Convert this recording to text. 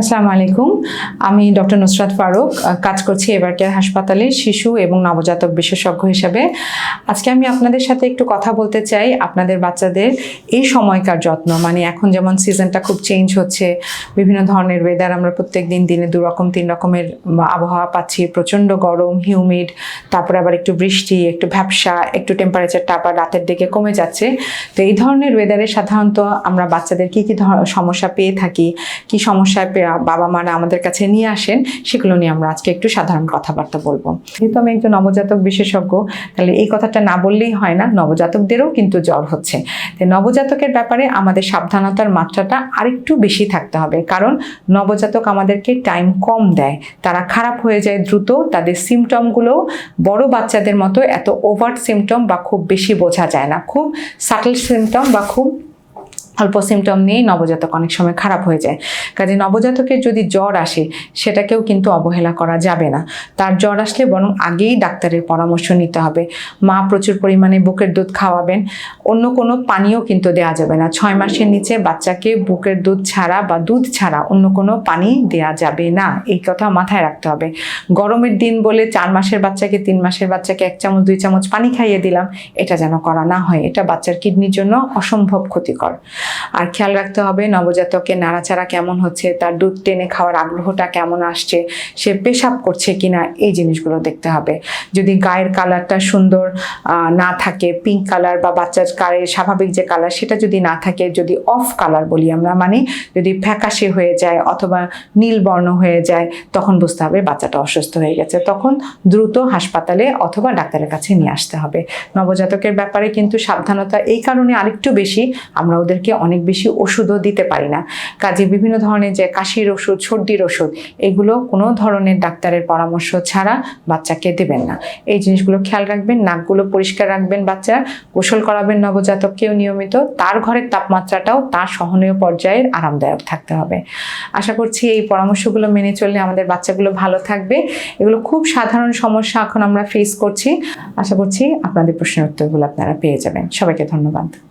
আসসালামু আলাইকুম। আমি ডক্টর নুসরাত ফারুক কাজ করছি এবারকেয়ার হাসপাতালে শিশু এবং নবজাতক বিশেষজ্ঞ হিসেবে। আজকে আমি আপনাদের সাথে একটু কথা বলতে চাই আপনাদের বাচ্চাদের এই সময়কার যত্ন। মানে এখন যেমন সিজনটা খুব চেঞ্জ হচ্ছে, বিভিন্ন ধরনের ওয়েদার আমরা প্রত্যেক দিন দিনে দু রকম, তিন রকমের আবহাওয়া পাচ্ছি। প্রচণ্ড গরম হিউমিড তারপরে আবার একটু বৃষ্টি, একটু ভ্যাবসা, একটু টেম্পারেচারটা আবার রাতের দিকে কমে যাচ্ছে। তো এই ধরনের ওয়েদারে সাধারণত আমরা বাচ্চাদের কী কী সমস্যা পেয়ে থাকি, কি সমস্যায় বাবা মারা আমাদের কাছে নিয়ে আসেন, সেগুলো নিয়ে আমরা আজকে একটু সাধারণ কথাবার্তা বলব। যেহেতু আমি একজন নবজাতক বিশেষজ্ঞ, তাহলে এই কথাটা না বললেই হয় না, নবজাতকদেরও কিন্তু জ্বর হচ্ছে। তো নবজাতকের ব্যাপারে আমাদের সাবধানতার মাত্রাটা আরেকটু বেশি থাকতে হবে, কারণ নবজাতক আমাদেরকে টাইম কম দেয়। তারা খারাপ হয়ে যায় দ্রুত, তাদের সিমটমগুলো বড় বাচ্চাদের মতো এত ওভার সিমটম বা খুব বেশি বোঝা যায় না। খুব সাটল সিমটম বা খুব অল্প সিমটম নিয়েই নবজাতক অনেক সময় খারাপ হয়ে যায়। কাজে নবজাতকের যদি জ্বর আসে, সেটাকেও কিন্তু অবহেলা করা যাবে না। তার জ্বর আসলে বরং আগেই ডাক্তারের পরামর্শ নিতে হবে। মা প্রচুর পরিমাণে বুকের দুধ খাওয়াবেন, অন্য কোনো পানীয় কিন্তু দেওয়া যাবে না। ছয় মাসের নিচে বাচ্চাকে বুকের দুধ ছাড়া বা দুধ ছাড়া অন্য কোনো পানি দেওয়া যাবে না। এই কথা মাথায় রাখতে হবে। গরমের দিন বলে চার মাসের বাচ্চাকে, তিন মাসের বাচ্চাকে এক চামচ, দুই চামচ পানি খাইয়ে দিলাম, এটা যেন করা না হয়। এটা বাচ্চার কিডনির জন্য অসম্ভব ক্ষতিকর। আর খেয়াল রাখতে হবে নবজাতকের নাড়াচাড়া কেমন হচ্ছে, তার দুধ টেনে খাওয়ার আগ্রহটা কেমন আসছে, সে পেশাব করছে কিনা, এই জিনিসগুলো দেখতে হবে। যদি গায়ের কালারটা সুন্দর না থাকে পিঙ্ক কালার বা বাচ্চার গায়ের স্বাভাবিক যে কালার সেটা যদি না থাকে, যদি অফ কালার বলি আমরা মানে যদি ফ্যাকাশে হয়ে যায় অথবা নীল বর্ণ হয়ে যায়, তখন বুঝতে হবে বাচ্চাটা অসুস্থ হয়ে গেছে। তখন দ্রুত হাসপাতালে অথবা ডাক্তারের কাছে নিয়ে আসতে হবে। নবজাতকের ব্যাপারে কিন্তু সাবধানতা এই কারণে আরেকটু বেশি, আমরা ওদেরকে অনেক বেশি ওষুধও দিতে পারি না। কাজে বিভিন্ন ধরনের যে কাশির ওষুধ, সর্দির ওষুধ, এগুলো কোনো ধরনের ডাক্তারের পরামর্শ ছাড়া বাচ্চাকে দেবেন না। এই জিনিসগুলো খেয়াল রাখবেন, নাকগুলো পরিষ্কার রাখবেন বাচ্চার গোসল করাবেন নবজাতককেও নিয়মিত, তার ঘরের তাপমাত্রাটাও তার সহনীয় পর্যায়ের আরামদায়ক থাকতে হবে। আশা করছি এই পরামর্শগুলো মেনে চললে আমাদের বাচ্চাগুলো ভালো থাকবে। এগুলো খুব সাধারণ সমস্যা এখন আমরা ফেস করছি। আশা করছি আপনাদের প্রশ্নের উত্তরগুলো আপনারা পেয়ে যাবেন। সবাইকে ধন্যবাদ।